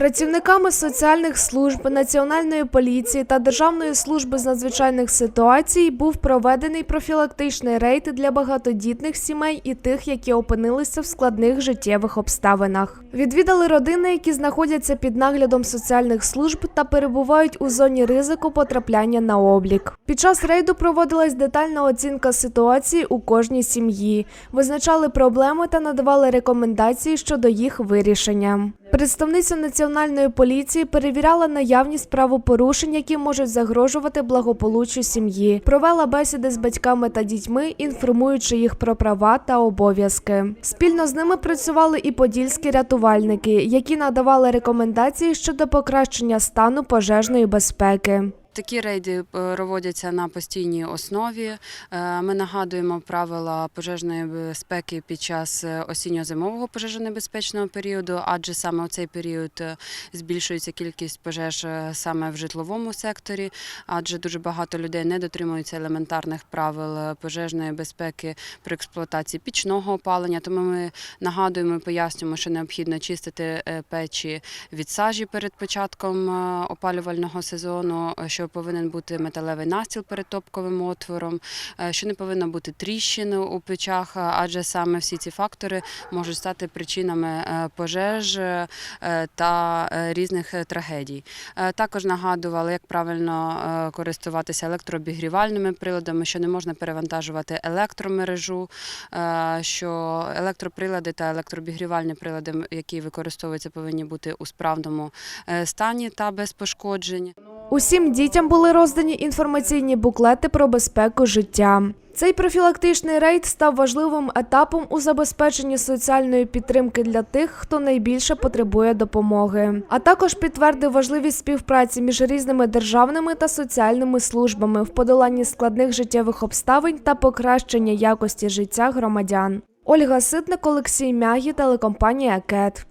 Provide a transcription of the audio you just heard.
Працівниками соціальних служб, національної поліції та Державної служби з надзвичайних ситуацій був проведений профілактичний рейд для багатодітних сімей і тих, які опинилися в складних життєвих обставинах. Відвідали родини, які знаходяться під наглядом соціальних служб та перебувають у зоні ризику потрапляння на облік. Під час рейду проводилась детальна оцінка ситуації у кожній сім'ї, визначали проблеми та надавали рекомендації щодо їх вирішення. Представниця національної поліції перевіряла наявність правопорушень, які можуть загрожувати благополуччю сім'ї. Провела бесіди з батьками та дітьми, інформуючи їх про права та обов'язки. Спільно з ними працювали і подільські рятувальники, які надавали рекомендації щодо покращення стану пожежної безпеки. Такі рейди е, проводяться на постійній основі. Е, Ми нагадуємо правила пожежної безпеки під час е, осінньо-зимового пожежонебезпечного періоду, адже саме у цей період збільшується кількість пожеж саме в житловому секторі, адже дуже багато людей не дотримуються елементарних правил пожежної безпеки при експлуатації пічного опалення. Тому ми нагадуємо і пояснюємо, що необхідно чистити печі від сажі перед початком опалювального сезону, що повинен бути металевий настіл перед топковим отвором, е, що не повинно бути тріщин у печах, адже саме всі ці фактори можуть стати причинами е, пожеж е, та різних трагедій. Також нагадували, як правильно користуватися електрообігрівальними приладами, що не можна перевантажувати електромережу, що електроприлади та електрообігрівальні прилади, які використовуються, повинні бути у справному стані та без пошкоджень. Усім дітям були роздані інформаційні буклети про безпеку життя. Цей профілактичний рейд став важливим етапом у забезпеченні соціальної підтримки для тих, хто найбільше потребує допомоги, а також підтвердив важливість співпраці між різними державними та соціальними службами в подоланні складних життєвих обставин та покращення якості життя громадян. Ольга Ситник, Олексій Мягі, телекомпанія КЕТ.